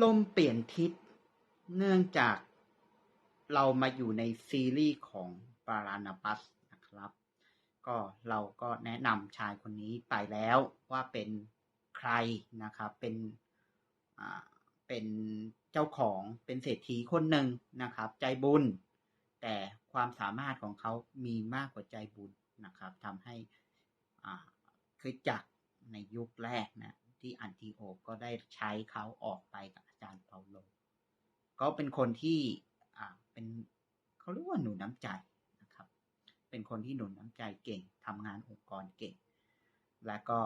ลมเปลี่ยนทิศ เนื่องจากเรามาอยู่ในซีรีส์ของปารานาปัสนะครับ ก็เราก็แนะนำชายคนนี้ไปแล้วว่าเป็นใครนะครับ เป็นเป็นเจ้าของเป็นเศรษฐีคนหนึ่งนะครับ ใจบุญ แต่ความสามารถของเขามีมากกว่าใจบุญนะครับทำให้อ่าคือจักรในยุคแรกนะ ที่อันติโอก็ได้ใช้เขาออกไปกับอาจารย์เปาโล ก็เป็นคนที่อ่าเป็นเขาเรียกว่าหนุนน้ำใจนะครับ เป็นคนที่หนุนน้ำใจเก่งทำงานองค์กรเก่ง และก็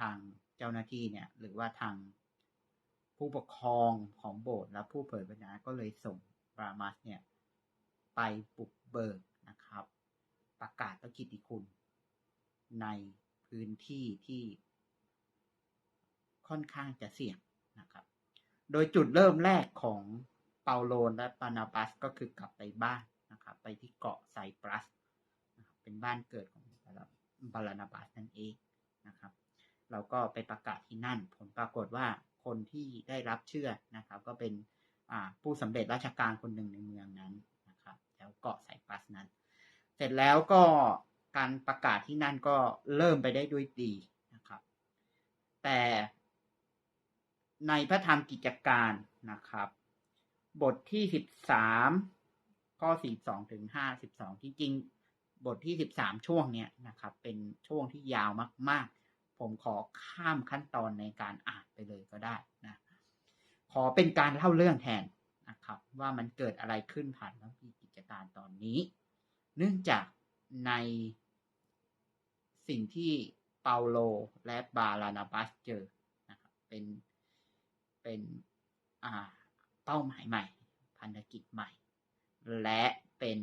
ทางเจ้าหน้าที่เนี่ยหรือว่าทางผู้ปกครองของโบสถ์และผู้เผยพระชนะก็เลยส่งปรามัสเนี่ยไปบุกเบิกนะครับ ประกาศพระกิตติคุณในพื้นที่ที่ ค่อนข้างจะเสี่ยงนะครับ โดยจุดเริ่มแรกของเปาโลและปานาบัสก็คือกลับไปบ้านนะครับ ไปที่เกาะไซปรัสนะครับเป็นบ้านเกิดของบาลานาบัสนั่นเองนะครับเราก็ไปประกาศที่นั่น ผลปรากฏว่าคนที่ได้รับเชื่อนะครับ ก็เป็นผู้สำเร็จราชการคนหนึ่งในเมืองนั้นนะครับแถวเกาะไซปรัสนั้น เสร็จแล้วก็การประกาศที่นั่นก็เริ่มไปได้ด้วยดีนะครับ แต่ ในพระธรรมกิจการนะครับ บทที่สิบสามข้อสี่สองถึงห้าสิบสองจริงๆ บทที่สิบสามช่วงเนี้ยนะครับ เป็นช่วงที่ยาวมาก ๆ ผมขอข้ามขั้นตอนในการอ่านไปเลยก็ได้นะขอเป็นการเล่าเรื่องแทนนะครับ ว่ามันเกิดอะไรขึ้นผ่านพระกิจการตอนนี้ เนื่องจากในสิ่งที่เปาโลและบาลานาบัสเจอนะครับเป็น เป็นเป้าหมายใหม่ พันธกิจใหม่ และเป็น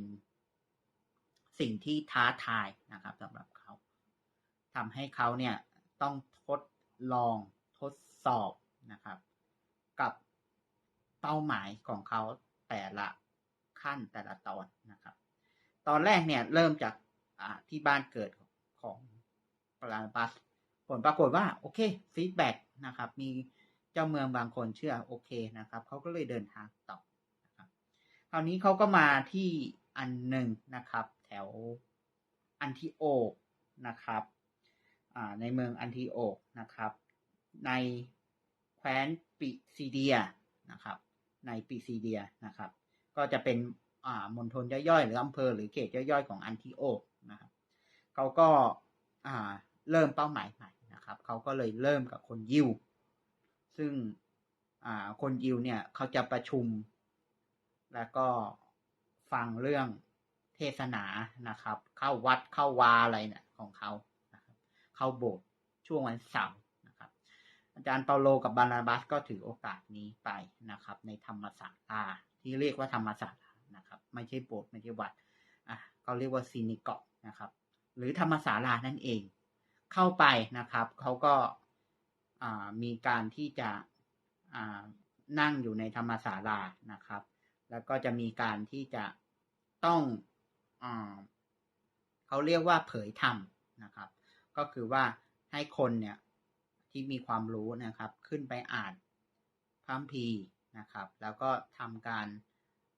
สิ่งที่ท้าทายนะครับสำหรับเขาทำให้เขาเนี่ยต้องทดลองทดสอบนะครับ กับเป้าหมายของเขาแต่ละขั้นแต่ละตอนนะครับ ตอนแรกเนี่ยเริ่มจากที่บ้านเกิดของปราบัสผลปรากฏว่า โอเคฟีดแบ็กนะครับ มี จ้าเมืองบางคนเชื่อโอเคนะครับเขาก็เลยเดินทางต่อนะครับคราวนี้เขาก็มาที่อันหนึ่งนะครับ แถวอันทิโอกนะครับในเมืองอันทิโอกนะครับ ในแคว้นปิซิเดียนะครับ ในปิซิเดียนะครับ ก็จะเป็นมณฑลย่อยๆหรืออำเภอหรือเขตย่อยๆของอันทิโอกนะครับเขาก็เริ่มเป้าหมายใหม่นะครับเขาก็เลยเริ่มกับคนยิว ซึ่งคนยิวเนี่ยเขาจะประชุม แล้วก็ฟังเรื่องเทศนานะครับ เข้าวัดเข้าวาอะไรเนี่ยของเขานะครับเข้าโบสถ์ช่วงวันเสาร์นะครับ อาจารย์เปาโลกับบานาบัสก็ถือโอกาสนี้ไปนะครับ ในธรรมศาลาที่เรียกว่าธรรมศาลานะครับ ไม่ใช่โบสถ์ไม่ใช่วัดอะเขาเรียกว่าซีนิกอนะครับ หรือธรรมศาลานั่นเอง เข้าไปนะครับเขาก็ มีการที่จะนั่งอยู่ในธรรมศาลานะครับ แล้วก็จะมีการที่จะต้องอเขาเรียกว่าเผยธรรมนะครับ ก็คือว่าให้คนเนี่ยที่มีความรู้นะครับ ขึ้นไปอ่านพระคัมภีนะครับ แล้วก็ทำการ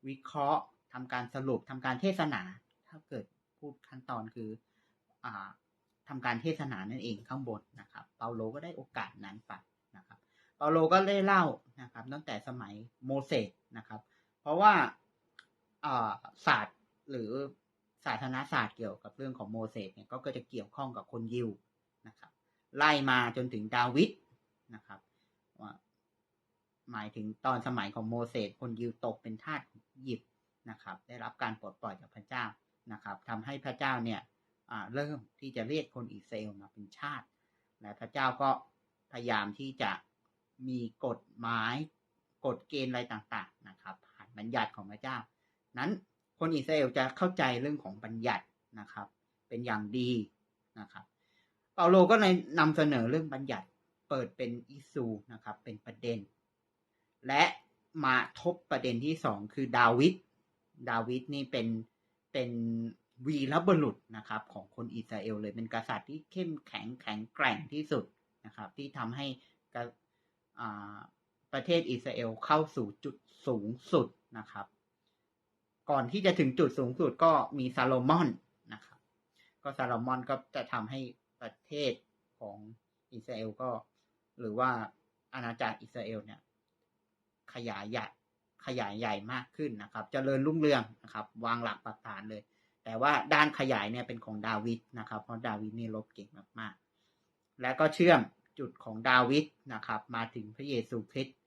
วิเคราะห์ทำการสรุปทำการเทศนา ถ้าเกิดพูดขั้นตอนคืออ ทำการเทศนานั่นเองข้างบนนะครับ เปาโลก็ได้โอกาสนั้นไปนะครับ เปาโลก็ได้เล่านะครับ ตั้งแต่สมัยโมเสสนะครับ เพราะว่าศาสตร์หรือศาสนาศาสตร์เกี่ยวกับเรื่องของโมเสสเนี่ยก็จะเกี่ยวข้องกับคนยิวนะครับไล่มาจนถึงดาวิดนะครับว่าหมายถึงตอนสมัยของโมเสสคนยิวตกเป็นทาสหยิบนะครับ ได้รับการปลดปล่อยจากพระเจ้านะครับทำให้พระเจ้าเนี่ย เริ่มที่จะเรียกคนอิสราเอลมาเป็นชาติ และพระเจ้าก็พยายามที่จะมีกฎหมายกฎเกณฑ์อะไรต่างๆนะครับผ่านบัญญัติของพระเจ้า นั้นคนอิสราเอลจะเข้าใจเรื่องของบัญญัตินะครับ เป็นอย่างดีนะครับ เปาโลก็เลยนำเสนอเรื่องบัญญัติเปิดเป็นอิสูนะครับ เป็นประเด็น และมาทบประเด็นที่สองคือดาวิดดาวิดนี่เป็นเป็น วีรบุรุษนะครับของคนอิสราเอลเลยเป็นกษัตริย์ที่เข้มแข็งแข็งแกร่งที่สุดนะครับ ที่ทำให้ประเทศอิสราเอลเข้าสู่จุดสูงสุดนะครับ ก่อนที่จะถึงจุดสูงสุดก็มีซาโลมอนนะครับ ก็ซาโลมอนก็จะทำให้ประเทศของอิสราเอลก็หรือว่าอาณาจักรอิสราเอลเนี่ยขยายใหญ่ขยายใหญ่มากขึ้นนะครับจเจริญรุ่งเรืองนะครับ วางหลักปักฐานเลย แต่ว่าด้านขยายเนี่ยเป็นของดาวิดนะครับ เพราะดาวิดนี่ลบเก่งมากๆ และก็เชื่อมจุดของดาวิดนะครับ มาถึงพระเยซูคริสต์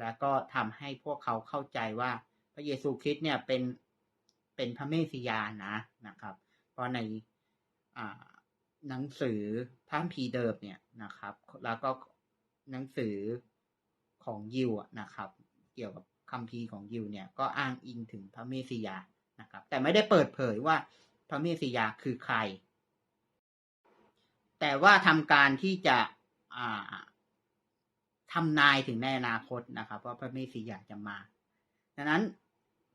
และก็ทำให้พวกเขาเข้าใจว่าพระเยซูคริสต์เนี่ยเป็นเป็นพระเมสสิยานะนะครับ เพราะในหนังสือพระคัมภีเดิมเนี่ยนะครับ แล้วก็หนังสือของยิวนะครับ เกี่ยวกับคัมภีร์ของยิวเนี่ยก็อ้างอิงถึงพระเมสสิยา นะครับ แต่ไม่ได้เปิดเผยว่าพระเมสสิยาคือใคร แต่ว่าทำการที่จะทำนายถึงในอนาคตนะครับ ว่าพระเมสสิยาจะมาดังนั้น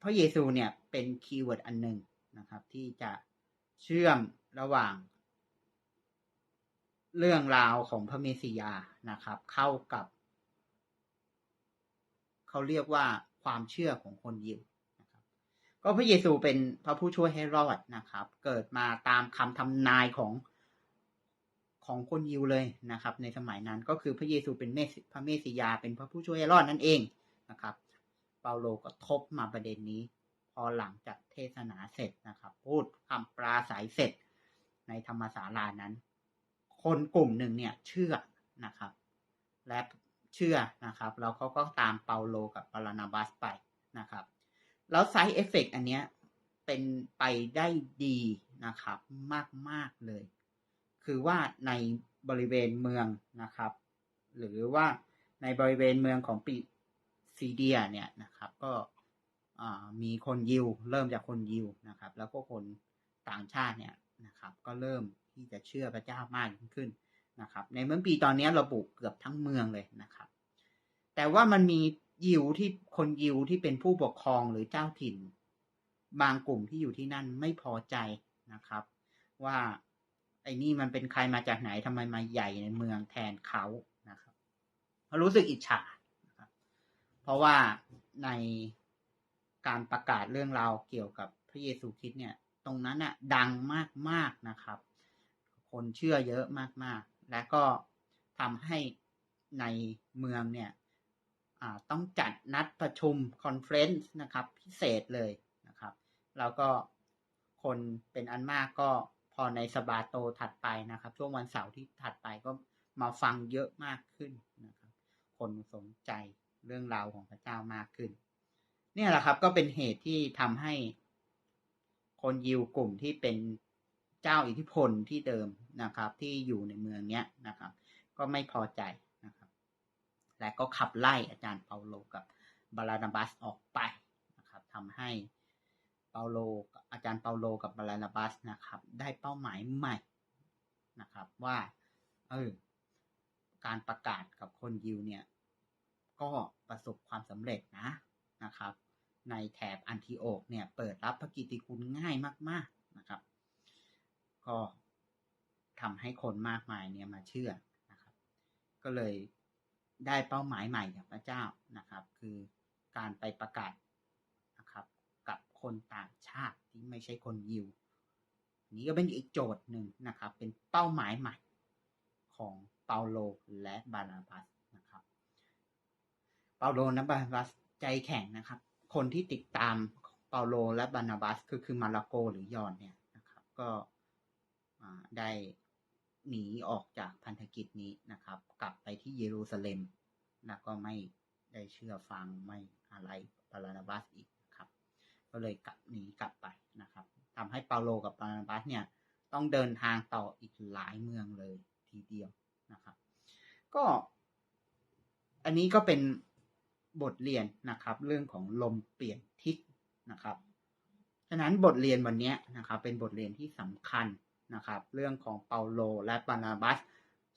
พระเยซูเนี่ยเป็นคีย์เวิร์ดอันหนึ่งนะครับ ที่จะเชื่อมระหว่าง เรื่องราวของพระเมสสิยานะครับ เข้ากับ เขาเรียกว่าความเชื่อของคนยิว ก็พระเยซูเป็นพระผู้ช่วยให้รอดนะครับ เกิดมาตามคำทำนายของของคนยิวเลยนะครับ ในสมัยนั้นก็คือพระเยซูเป็นเมสพระเมสสิยาเป็นพระผู้ช่วยให้รอดนั่นเองนะครับ เปาโลก็ทบมาประเด็นนี้ พอหลังจากเทศนาเสร็จนะครับ พูดคำปราศัยเสร็จ ในธรรมศาลานั้น คนกลุ่มหนึ่งเนี่ยเชื่อนะครับ และเชื่อนะครับ แล้วเขาก็ตามเปาโลกับบาลานาบัสไปนะครับ แล้วไซด์เอฟเฟกอันเนี้ยเป็นไปได้ดีนะครับมาก ๆ เลย คือว่าในบริเวณเมืองนะครับ หรือว่าในบริเวณเมืองของปีซีเดียเนี่ยนะครับ ก็มีคนยิว เริ่มจากคนยิวนะครับ แล้วก็คนต่างชาติเนี่ยนะครับ ก็เริ่มที่จะเชื่อพระเจ้ามากขึ้นนะครับ ในเมืองปีตอนนี้ระบุเกือบทั้งเมืองเลยนะครับ แต่ว่ามันมี ยิวที่คนยิวที่เป็นผู้ปกครองหรือเจ้าถิ่น บางกลุ่มที่อยู่ที่นั่นไม่พอใจนะครับ ว่าไอ้นี่มันเป็นใครมาจากไหนทำไมมาใหญ่ในเมืองแทนเขานะครับเขารู้สึกอิจฉาเพราะว่าในการประกาศเรื่องราวเกี่ยวกับพระเยซูคริสต์เนี่ย ตรงนั้นน่ะดังมากๆนะครับ คนเชื่อเยอะมากๆ และก็ทำให้ในเมืองเนี่ย ต้องจัดนัดประชุมคอนเฟรนซ์นะครับพิเศษเลยนะครับ แล้วก็คนเป็นอันมากก็พอในสบาโตถัดไปนะครับ ช่วงวันเสาร์ที่ถัดไปก็มาฟังเยอะมากขึ้นนะครับ คนสนใจเรื่องราวของพระเจ้ามากขึ้น เนี่ยแหละครับก็เป็นเหตุที่ทำให้คนยิวกลุ่มที่เป็นเจ้าอิทธิพลที่เดิมนะครับ ที่อยู่ในเมืองเนี้ยนะครับ ก็ไม่พอใจ และก็ขับไล่อาจารย์เปาโลกับบาลานาบัสออกไปนะครับทำให้เปาโลอาจารย์เปาโลกับบาลานาบัสนะครับ ได้เป้าหมายใหม่นะครับว่าเออการประกาศกับคนยิวเนี่ย ก็ประสบความสำเร็จนะนะครับ ในแถบอันทิโอกเนี่ยเปิดรับพระกิตติคุณง่ายมาก ๆนะครับ ก็ทำให้คนมากมายเนี่ยมาเชื่อนะครับ ก็เลย ได้เป้าหมายใหม่จากพระเจ้านะครับ คือการไปประกาศนะครับกับคนต่างชาติที่ไม่ใช่คนยิว นี้ก็เป็นอีกโจทย์หนึ่งนะครับ เป็นเป้าหมายใหม่ของเปาโลและบานาบัสนะครับ เปาโลและบานาบัสใจแข็งนะครับ คนที่ติดตามเปาโลและบานาบัสคือคือมาลาโกหรือยอนเนี่ยนะครับ ก็ได้ หนีออกจากพันธกิจนี้นะครับ กลับไปที่เยรูซาเล็มแล้วก็ไม่ได้เชื่อฟังไม่อะไรปารานาบัสอีกครับ ก็เลยกลับหนีกลับไปนะครับทำให้เปาโลกับปารานาบัสเนี่ยต้องเดินทางต่ออีกหลายเมืองเลยทีเดียวนะครับ ก็ อันนี้ก็เป็นบทเรียนนะครับ เรื่องของลมเปลี่ยนทิศนะครับฉะนั้นบทเรียนวันนี้นะครับ เป็นบทเรียนที่สำคัญ นะครับ เรื่องของเปาโลและปานาบัส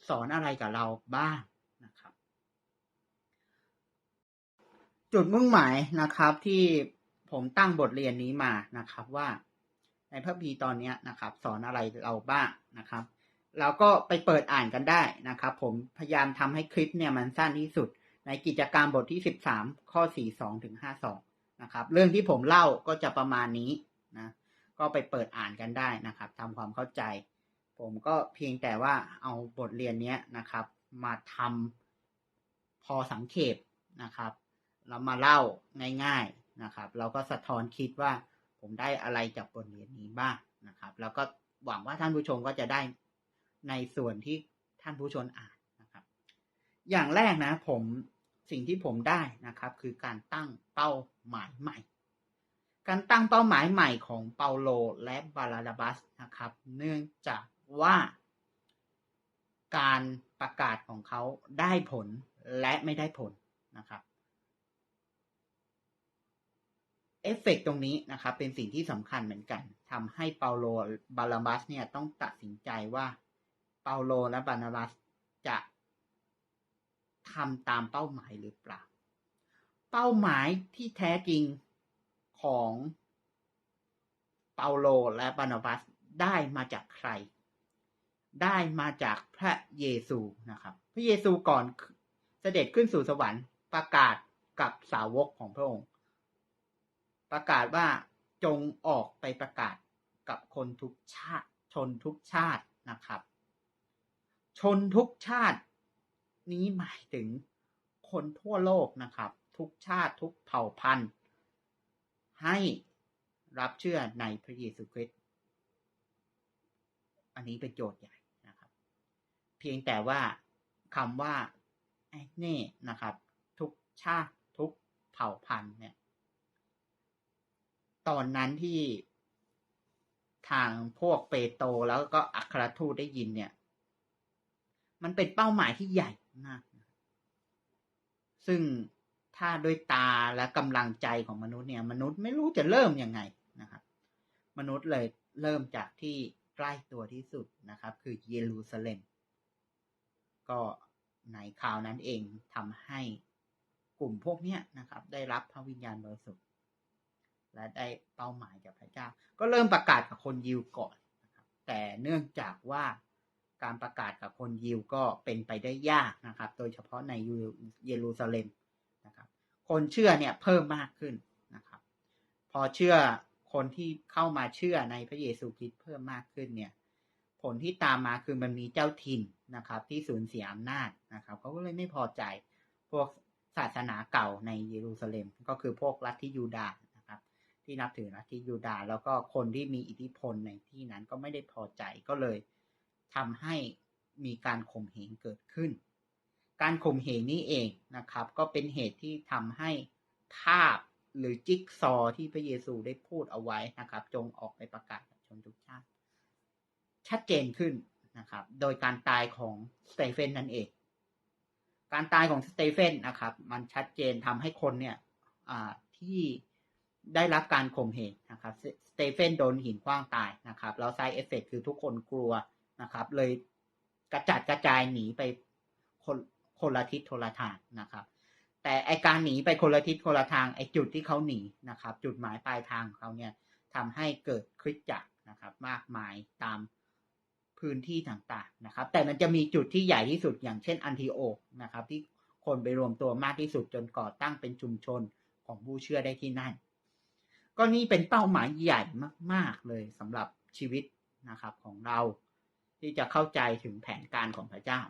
สอนอะไรกับเราบ้างนะครับ จุดมุ่งหมายนะครับที่ผมตั้งบทเรียนนี้มานะครับว่าในพระพีตอนนี้นะครับ สอนอะไรเราบ้างนะครับเราก็ไปเปิดอ่านกันได้นะครับ ผมพยายามทำให้คลิปเนี่ยมันสั้นที่สุด ในกิจกรรมบทที่สิบสามข้อสี่สองถึงห้าสองนะครับ เรื่องที่ผมเล่าก็จะประมาณนี้นะ ก็ไปเปิดอ่านกันได้นะครับทำความเข้าใจ ผมก็เพียงแต่ว่าเอาบทเรียนนี้นะครับ มาทำพอสังเขปนะครับเรามาเล่าง่าย ๆนะครับ เราก็สะท้อนคิดว่าผมได้อะไรจากบทเรียนนี้บ้างนะครับ แล้วก็หวังว่าท่านผู้ชมก็จะได้ในส่วนที่ท่านผู้ชมอ่านนะครับ อย่างแรกนะผมสิ่งที่ผมได้นะครับ คือการตั้งเป้าหมายใหม่ การตั้งเป้าหมายใหม่ของเปาโลและบาลาดาบัสนะครับ เนื่องจากว่าการประกาศของเขาได้ผลและไม่ได้ผลนะครับเอฟเฟกตรงนี้นะครับเป็นสิ่งที่สำคัญเหมือนกันทำให้เปาโลบาลาบัสเนี่ยต้องตัดสินใจว่าเปาโลและบานาบัสจะทำตามเป้าหมายหรือเปล่า เป้าหมายที่แท้จริง ของเปาโลและบานาบัสได้มาจากใคร ได้มาจากพระเยซูนะครับ พระเยซูก่อนเสด็จขึ้นสู่สวรรค์ประกาศกับสาวกของพระองค์ ประกาศว่าจงออกไปประกาศกับคนทุกชาติ ชนทุกชาตินะครับ ชนทุกชาติ นี้หมายถึงคนทั่วโลกนะครับ ทุกชาติทุกเผ่าพันธุ์ ให้รับเชื่อในพระเยซูคริสต์อันนี้เป็นโจทย์ใหญ่นะครับ เพียงแต่ว่าคำว่าไอ้นี่นะครับ ทุกชาติทุกเผ่าพันธุ์เนี่ย ตอนนั้นที่ทางพวกเปโตรแล้วก็อัครทูตได้ยินเนี่ย มันเป็นเป้าหมายที่ใหญ่มาก ซึ่ง ถ้าด้วยตาและกำลังใจของมนุษย์เนี่ย มนุษย์ไม่รู้จะเริ่มยังไงนะครับ มนุษย์เลยเริ่มจากที่ใกล้ตัวที่สุดนะครับ คือเยรูซาเล็ม ก็ในคราวนั้นเองทำให้กลุ่มพวกเนี้ยนะครับ ได้รับพระวิญญาณบริสุทธิ์และได้เป้าหมายจากพระเจ้า ก็เริ่มประกาศกับคนยิวก่อนนะครับ แต่เนื่องจากว่าการประกาศกับคนยิวก็เป็นไปได้ยากนะครับ โดยเฉพาะในเยรูซาเล็ม คนเชื่อเนี่ยเพิ่มมากขึ้นนะครับ พอเชื่อคนที่เข้ามาเชื่อในพระเยซูคริสต์เพิ่มมากขึ้นเนี่ยผลที่ตามมาคือมันมีเจ้าถิ่นนะครับ ที่สูญเสียอำนาจนะครับเขาก็เลยไม่พอใจพวกศาสนาเก่าในเยรูซาเล็ม ก็คือพวกลัทธิยูดาห์นะครับ ที่นับถือลัทธิยูดาห์แล้วก็คนที่มีอิทธิพลในที่นั้นก็ไม่ได้พอใจก็เลยทำให้มีการข่มเหงเกิดขึ้น การข่มเหงนี้เองนะครับ ก็เป็นเหตุที่ทำให้ภาพหรือจิ๊กซอที่พระเยซูได้พูดเอาไว้นะครับ จงออกไปประกาศกับชนทุกชาติ ชัดเจนขึ้นนะครับ โดยการตายของสเตเฟนนั่นเอง การตายของสเตเฟนนะครับ มันชัดเจนทำให้คนเนี่ยที่ได้รับการข่มเหงนะครับสเตเฟนโดนหินคว้างตายนะครับแล้วไซเอฟเฟกคือทุกคนกลัวนะครับ เลยกระจัดกระจายหนีไปคน คนละทิศคนละทางนะครับ แต่ไอการหนีไปคนละทิศคนละทางไอจุดที่เขาหนีนะครับ จุดหมายปลายทางของเขาเนี่ยทำให้เกิดคริสจักรนะครับ มากมายตามพื้นที่ต่างๆนะครับ แต่มันจะมีจุดที่ใหญ่ที่สุดอย่างเช่นอันทิโอนะครับ ที่คนไปรวมตัวมากที่สุดจนก่อตั้งเป็นชุมชนของผู้เชื่อได้ที่นั่น ก็นี่เป็นเป้าหมายใหญ่มาก ๆ เลยสำหรับชีวิตนะครับของเราที่จะเข้าใจถึงแผนการของพระเจ้า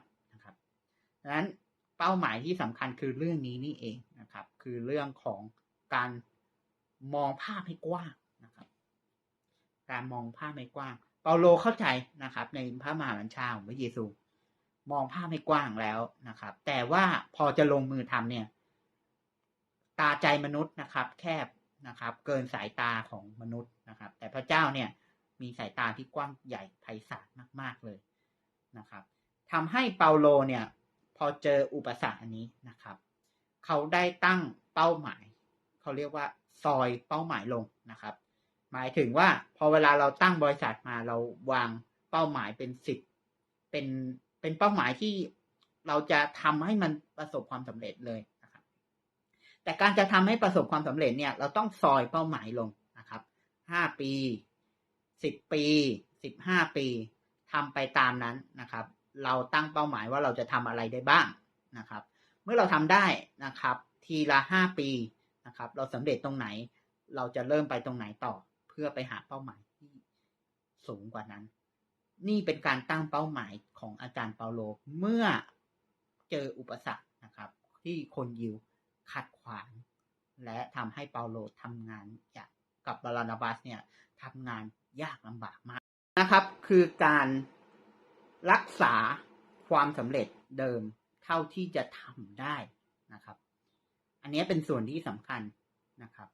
ดังนั้นเป้าหมายที่สำคัญคือเรื่องนี้นี่เองนะครับ คือเรื่องของการมองภาพให้กว้างนะครับ การมองภาพให้กว้าง เปาโลเข้าใจนะครับ ในพระมหาบัญชาของพระเยซู มองภาพให้กว้างแล้วนะครับ แต่ว่าพอจะลงมือทำเนี่ย ตาใจมนุษย์นะครับ แคบนะครับ เกินสายตาของมนุษย์นะครับ แต่พระเจ้าเนี่ยมีสายตาที่กว้างใหญ่ไพศาลมาก ๆเลยนะครับทำให้เปาโลเนี่ย พอเจออุปสรรคอันนี้นะครับ เขาได้ตั้งเป้าหมาย เขาเรียกว่าซอยเป้าหมายลงนะครับ หมายถึงว่าพอเวลาเราตั้งบริษัทมาเราวางเป้าหมายเป็นสิบเป็นเป็นเป้าหมายที่เราจะทำให้มันประสบความสำเร็จเลยนะครับ แต่การจะทำให้ประสบความสำเร็จเนี่ย เราต้องซอยเป้าหมายลงนะครับห้าปีสิบปีสิบห้าปีทำไปตามนั้นนะครับ เราตั้งเป้าหมายว่าเราจะทำอะไรได้บ้างนะครับ เมื่อเราทำได้นะครับ ทีละห้าปีนะครับ เราสำเร็จตรงไหน เราจะเริ่มไปตรงไหนต่อ เพื่อไปหาเป้าหมายที่สูงกว่านั้น นี่เป็นการตั้งเป้าหมายของอาจารย์เปาโลเมื่อเจออุปสรรคนะครับ ที่คนยิวขัดขวาง และทำให้เปาโลทำงานจากกับบารานาบัสเนี่ยทำงานยากลำบากมากนะครับ คือการ รักษาความสำเร็จเดิมเท่าที่จะทำได้นะครับ อันนี้เป็นส่วนที่สำคัญนะครับ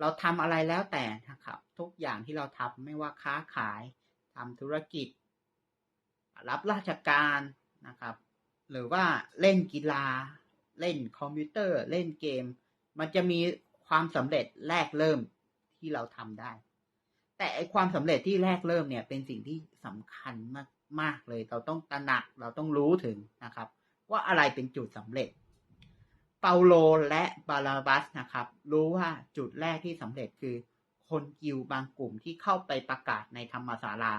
เราทำอะไรแล้วแต่นะครับ ทุกอย่างที่เราทำไม่ว่าค้าขายทำธุรกิจ รับราชการนะครับ หรือว่าเล่นกีฬา เล่นคอมพิวเตอร์ เล่นเกม มันจะมีความสำเร็จแรกเริ่มที่เราทำได้ แต่ไอความสำเร็จที่แรกเริ่มเนี่ยเป็นสิ่งที่สำคัญมาก มากเลย เราต้องตระหนักเราต้องรู้ถึงนะครับ ว่าอะไรเป็นจุดสำเร็จ เปาโลและบาลาบัสนะครับ รู้ว่าจุดแรกที่สำเร็จคือ คนยิวบางกลุ่มที่เข้าไปประกาศในธรรมศาลา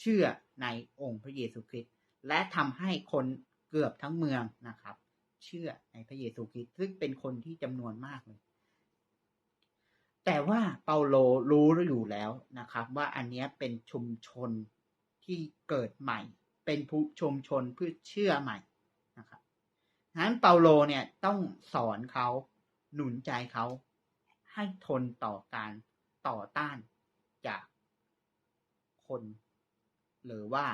เชื่อในองค์พระเยซูคริสต์และทำให้คนเกือบทั้งเมืองนะครับ เชื่อในพระเยซูคริสต์ซึ่งเป็นคนที่จำนวนมากเลยแต่ว่าเปาโลรู้อยู่แล้วนะครับ ว่าอันนี้เป็นชุมชน ที่เกิดใหม่ เป็นผู้ชมชนเพื่อเชื่อใหม่นะครับนั้นเปาโลเนี่ยต้องสอนเขาหนุนใจเขาให้ทนต่อการต่อต้านจากคน หรือว่า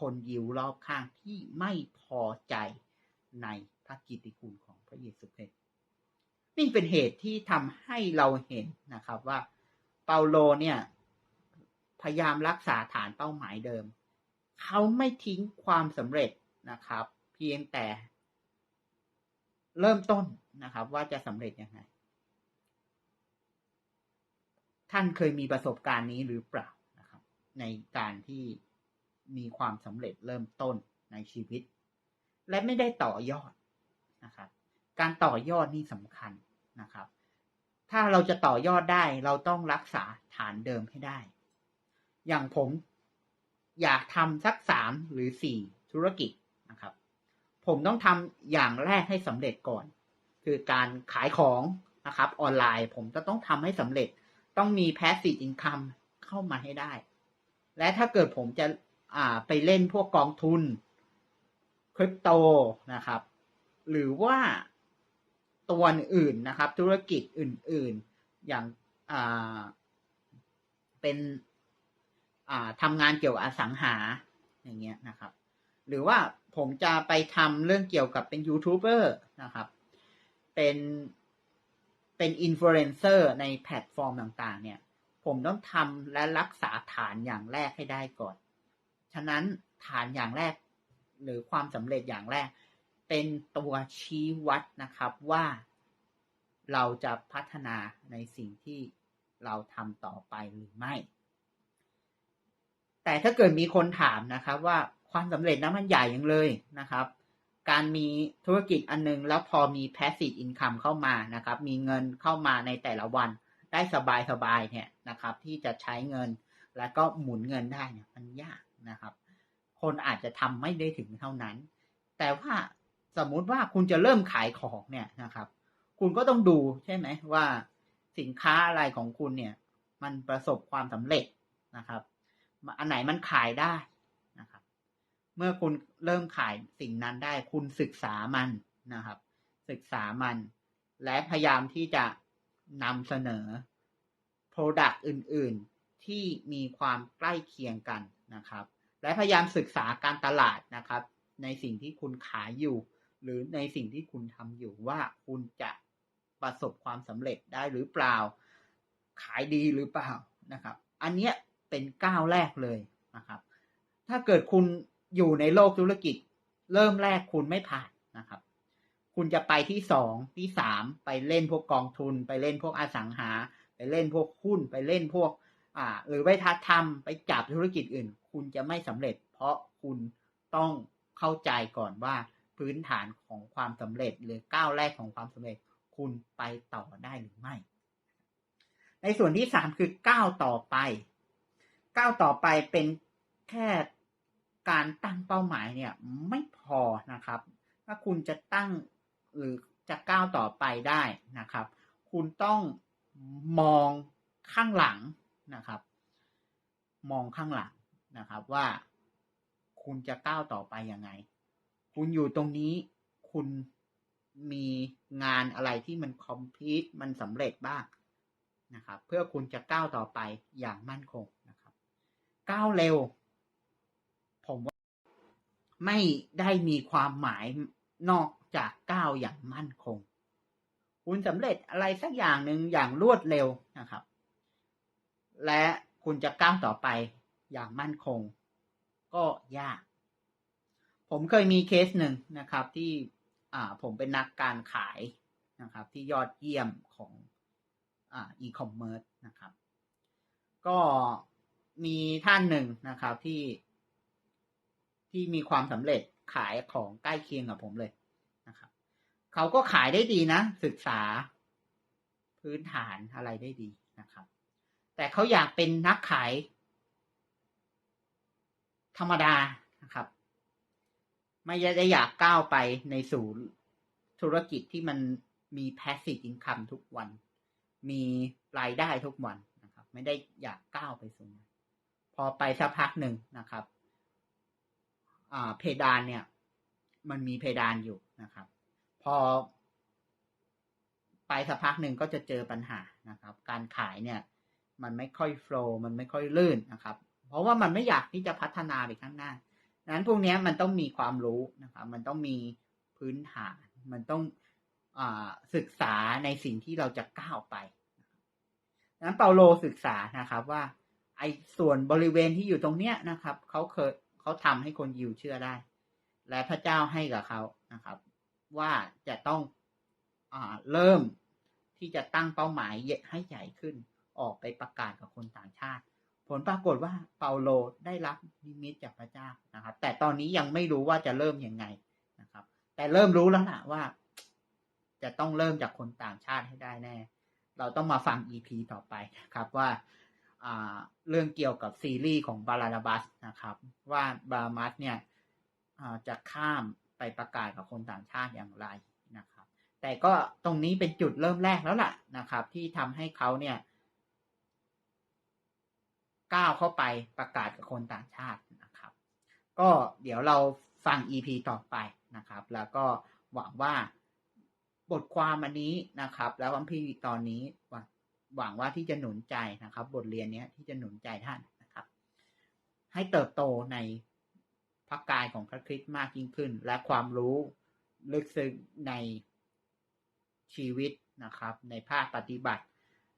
คนยิวรอบข้างที่ไม่พอใจในพระกิตติคุณของพระเยซูคริสต์นี่เป็นเหตุที่ทำให้เราเห็นนะครับว่าเปาโลเนี่ย พยายามรักษาฐานเป้าหมายเดิม เขาไม่ทิ้งความสำเร็จนะครับ เพียงแต่ เริ่มต้นนะครับ ว่าจะสำเร็จยังไง ท่านเคยมีประสบการณ์นี้หรือเปล่านะครับ ในการที่มีความสำเร็จเริ่มต้นในชีวิต และไม่ได้ต่อยอดนะครับ การต่อยอดนี่สำคัญนะครับ ถ้าเราจะต่อยอดได้ เราต้องรักษาฐานเดิมให้ได้ อย่างผมอยากทำสักสามหรือสี่ธุรกิจนะครับ ผมต้องทำอย่างแรกให้สำเร็จก่อน คือการขายของนะครับ ออนไลน์ผมจะต้องทำให้สำเร็จ ต้องมี passive income เข้ามาให้ได้ และถ้าเกิดผมจะอ่าไปเล่นพวกกองทุนคริปโตนะครับ หรือว่าตัวอื่นนะครับ ธุรกิจอื่น ๆ อย่างอ่าเป็น ทำงานเกี่ยวกับอสังหาอย่างเงี้ยนะครับ หรือว่าผมจะไปทำเรื่องเกี่ยวกับเป็นยูทูบเบอร์นะครับ เป็นเป็นอินฟลูเอนเซอร์ในแพลตฟอร์มต่างๆ เนี่ย ผมต้องทำและรักษาฐานอย่างแรกให้ได้ก่อน ฉะนั้นฐานอย่างแรกหรือความสำเร็จอย่างแรก เป็นตัวชี้วัดนะครับว่าเราจะพัฒนาในสิ่งที่เราทำต่อไปหรือไม่ แต่ถ้าเกิดมีคนถามนะครับว่าความสำเร็จนั้นมันใหญ่ยังเลยนะครับ การมีธุรกิจอันนึง แล้วพอมี passive income เข้ามานะครับ มีเงินเข้ามาในแต่ละวันได้สบายๆเนี่ยนะครับ ที่จะใช้เงินแล้วก็หมุนเงินได้เนี่ยมันยากนะครับ คนอาจจะทำไม่ได้ถึงเท่านั้น แต่ว่าสมมุติว่าคุณจะเริ่มขายของเนี่ยนะครับ คุณก็ต้องดูใช่ไหมว่าสินค้าอะไรของคุณเนี่ย มันประสบความสำเร็จนะครับ อันไหนมันขายได้นะครับ เมื่อคุณเริ่มขายสิ่งนั้นได้ คุณศึกษามันนะครับ ศึกษามัน และพยายามที่จะนำเสนอ Product อื่น ๆ ที่มีความใกล้เคียงกันนะครับ และพยายามศึกษาการตลาดนะครับ ในสิ่งที่คุณขายอยู่ หรือในสิ่งที่คุณทำอยู่ว่าคุณจะประสบความสำเร็จได้หรือเปล่า ขายดีหรือเปล่านะครับ อันเนี้ย เป็นก้าวแรกเลยนะครับ ถ้าเกิดคุณอยู่ในโลกธุรกิจ เริ่มแรกคุณไม่ผ่านนะครับ คุณจะไปที่สองที่สามไปเล่นพวกกองทุน ไปเล่นพวกอสังหา ไปเล่นพวกหุ้น ไปเล่นพวกอ่าหรือไปทัดทำไปจับธุรกิจอื่น คุณจะไม่สำเร็จ เพราะคุณต้องเข้าใจก่อนว่าพื้นฐานของความสำเร็จ หรือก้าวแรกของความสำเร็จ คุณไปต่อได้หรือไม่ ในส่วนที่สามคือก้าวต่อไป ก้าวต่อไปเป็นแค่การตั้งเป้าหมายเนี่ยไม่พอนะครับ ถ้าคุณจะตั้งหรือจะก้าวต่อไปได้นะครับ คุณต้องมองข้างหลังนะครับ มองข้างหลังนะครับว่าคุณจะก้าวต่อไปยังไง คุณอยู่ตรงนี้คุณมีงานอะไรที่มันคอมพลีทมันสำเร็จบ้างนะครับ เพื่อคุณจะก้าวต่อไปอย่างมั่นคง ก้าวเร็ว ผมว่าไม่ได้มีความหมายนอกจากก้าวอย่างมั่นคง คุณสำเร็จอะไรสักอย่างหนึ่งอย่างรวดเร็วนะครับ และคุณจะก้าวต่อไปอย่างมั่นคง ก็ยาก ผมเคยมีเคสหนึ่งนะครับที่ผมเป็นนักการขายนะครับ ที่ยอดเยี่ยมของอีคอมเมิร์ซนะครับ ก็ มีท่านหนึ่งนะครับที่ที่มีความสำเร็จขายของใกล้เคียงกับผมเลยนะครับเขาก็ขายได้ดีนะ ศึกษาพื้นฐานอะไรได้ดีนะครับ แต่เขาอยากเป็นนักขาย ธรรมดานะครับ ไม่ได้อยากก้าวไปในสู่ธุรกิจที่มันมี passive income ทุกวัน มีรายได้ทุกวันนะครับ ไม่ได้อยากก้าวไปสู่นั้น พอไปสักพักหนึ่งนะครับเพดานเนี่ย มันมีเพดานอยู่นะครับ พอ ไปสักพักหนึ่งก็จะเจอปัญหานะครับ การขายเนี่ย มันไม่ค่อยโฟล์มันไม่ค่อยลื่นนะครับ เพราะว่ามันไม่อยากที่จะพัฒนาไปข้างหน้านั้นพวกนี้มันต้องมีความรู้นะครับ มันต้องมีพื้นฐาน มันต้องอศึกษาในสิ่งที่เราจะก้าวไปนั้นเปาโลศึกษานะครับว่า ไอ้ส่วนบริเวณที่อยู่ตรงเนี้ยนะครับเขาเคยเขาทำให้คนยิวเชื่อได้ และพระเจ้าให้กับเขานะครับ ว่าจะต้องอาเริ่มที่จะตั้งเป้าหมายให้ใหญ่ขึ้น ออกไปประกาศกับคนต่างชาติ ผลปรากฏว่าเปาโลได้รับนิมิตจากพระเจ้านะครับ แต่ตอนนี้ยังไม่รู้ว่าจะเริ่มยังไงนะครับ แต่เริ่มรู้แล้วนะว่า จะต้องเริ่มจากคนต่างชาติให้ได้แน่ เราต้องมาฟัง EP ต่อไปนะครับว่า เรื่องเกี่ยวกับซีรีส์ของบาราบัสนะครับ ว่าบาราบัสเนี่ยจะข้ามไปประกาศกับคนต่างชาติอย่างไรนะครับ แต่ก็ตรงนี้เป็นจุดเริ่มแรกแล้วล่ะนะครับ ที่ทำให้เขาเนี่ยก้าวเข้าไปประกาศกับคนต่างชาตินะครับ ก็เดี๋ยวเราฟัง EP ต่อไปนะครับ แล้วก็หวังว่าบทความอันนี้นะครับ แล้ววันพี่ตอนนี้ หวังว่าที่จะหนุนใจนะครับ บทเรียนนี้ที่จะหนุนใจท่านนะครับ ให้เติบโตในพระกายของพระคริสต์มากยิ่งขึ้น และความรู้ลึกซึ้งในชีวิตนะครับ ในภาคปฏิบัติ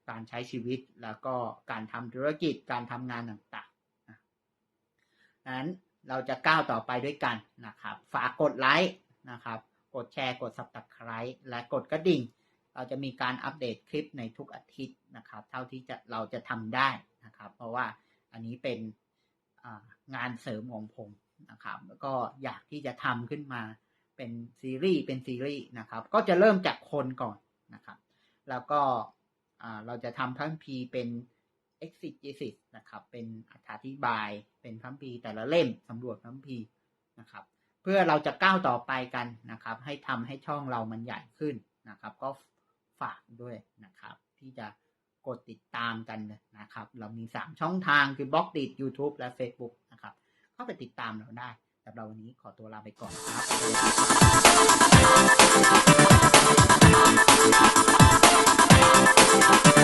การใช้ชีวิตแล้วก็การทำธุรกิจการทำงานต่างๆนะนั้นเราจะก้าวต่อไปด้วยกันนะครับ ฝากกดไลค์นะครับ กดแชร์กด subscribe และกดกระดิ่ง เราจะมีการอัปเดตคลิปในทุกอาทิตย์นะครับ เท่าที่จะเราจะทำได้นะครับ เพราะว่าอันนี้เป็นงานเสริมของผมนะครับ แล้วก็อยากที่จะทำขึ้นมาเป็นซีรีส์เป็นซีรีส์นะครับ ก็จะเริ่มจากคนก่อนนะครับ แล้วก็เราจะทำพัมพีเป็น exegesis นะครับ เป็นอธิบาย เป็นพัมพีแต่ละเล่มสำรวจพัมพีนะครับ เพื่อเราจะก้าวต่อไปกันนะครับ ให้ทำให้ช่องเรามันใหญ่ขึ้นนะครับ ก็ ฝากด้วยนะครับ ที่จะกดติดตามกันนะครับ เรามี 3 ช่องทางคือบล็อกดิด YouTube และ Facebook นะครับ เข้าไปติดตามเราได้สำหรับวันนี้ขอตัวลาไปก่อนครับ